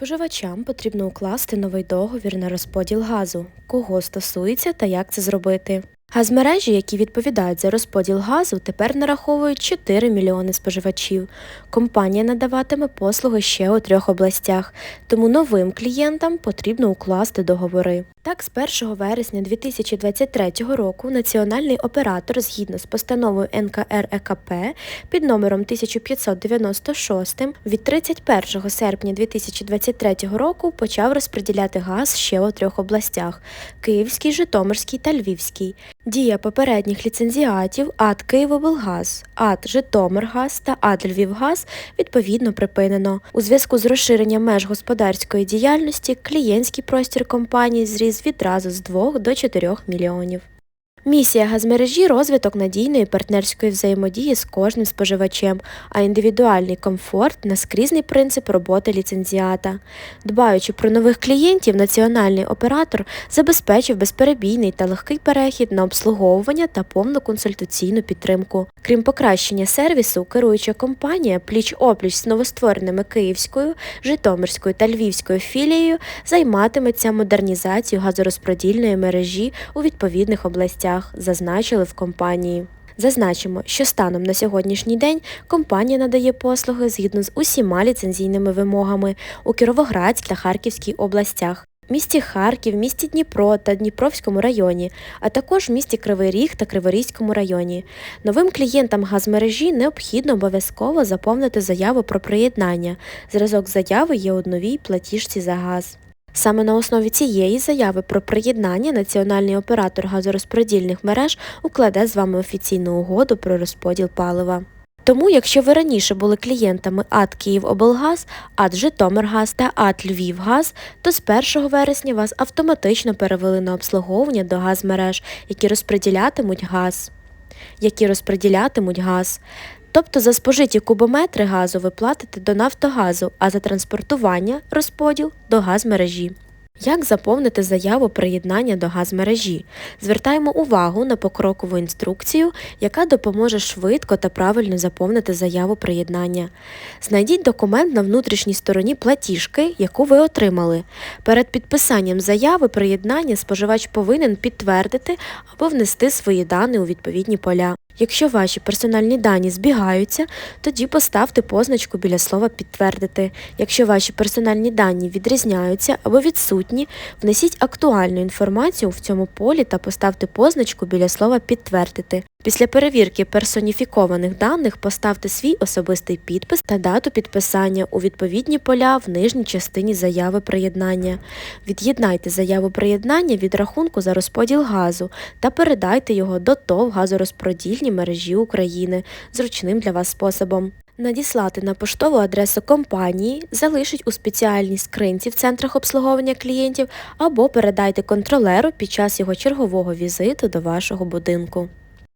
Споживачам потрібно укласти новий договір на розподіл газу, кого стосується та як це зробити. Газмережі, які відповідають за розподіл газу, тепер нараховують 4 мільйони споживачів. Компанія надаватиме послуги ще у трьох областях, тому новим клієнтам потрібно укласти договори. Так, з 1 вересня 2023 року національний оператор згідно з постановою НКРЕКП під номером 1596 від 31 серпня 2023 року почав розподіляти газ ще у трьох областях – Київській, Житомирській та Львівській. Дія попередніх ліцензіатів АТ «Київоблгаз», АТ «Житомиргаз» та АТ «Львівгаз» відповідно припинено. У зв'язку з розширенням меж господарської діяльності клієнтський простір компанії зріс відразу з 2 до 4 мільйонів. Місія газмережі – розвиток надійної партнерської взаємодії з кожним споживачем, а індивідуальний комфорт – наскрізний принцип роботи ліцензіата. Дбаючи про нових клієнтів, національний оператор забезпечив безперебійний та легкий перехід на обслуговування та повну консультаційну підтримку. Крім покращення сервісу, керуюча компанія пліч-опліч з новоствореними Київською, Житомирською та Львівською філією займатиметься модернізацією газорозподільної мережі у відповідних областях, зазначили в компанії. Зазначимо, що станом на сьогоднішній день компанія надає послуги згідно з усіма ліцензійними вимогами у Кіровоградській та Харківській областях, місті Харків, місті Дніпро та Дніпровському районі, а також місті Кривий Ріг та Криворізькому районі. Новим клієнтам газмережі необхідно обов'язково заповнити заяву про приєднання. Зразок заяви є у новій платіжці за газ. Саме на основі цієї заяви про приєднання національний оператор газорозподільних мереж укладе з вами офіційну угоду про розподіл палива. Тому, якщо ви раніше були клієнтами АТ «Київоблгаз», АТ «Житомиргаз» та АТ «Львівгаз», то з 1 вересня вас автоматично перевели на обслуговування до газмереж, які розподілятимуть газ. Які розподілятимуть газ. Тобто за спожиті кубометри газу ви платите до Нафтогазу, а за транспортування розподіл до газмережі. Як заповнити заяву приєднання до газмережі? Звертаємо увагу на покрокову інструкцію, яка допоможе швидко та правильно заповнити заяву приєднання. Знайдіть документ на внутрішній стороні платіжки, яку ви отримали. Перед підписанням заяви приєднання споживач повинен підтвердити або внести свої дані у відповідні поля. Якщо ваші персональні дані збігаються, тоді поставте позначку біля слова Підтвердити. Якщо ваші персональні дані відрізняються або відсутні, внесіть актуальну інформацію в цьому полі та поставте позначку біля слова Підтвердити. Після перевірки персоніфікованих даних поставте свій особистий підпис та дату підписання у відповідні поля в нижній частині заяви приєднання. Від'єднайте заяву приєднання від рахунку за розподіл газу та передайте його до ТОВ газорозподільні мережі України зручним для вас способом. Надіслати на поштову адресу компанії, залишить у спеціальній скринці в центрах обслуговування клієнтів або передайте контролеру під час його чергового візиту до вашого будинку.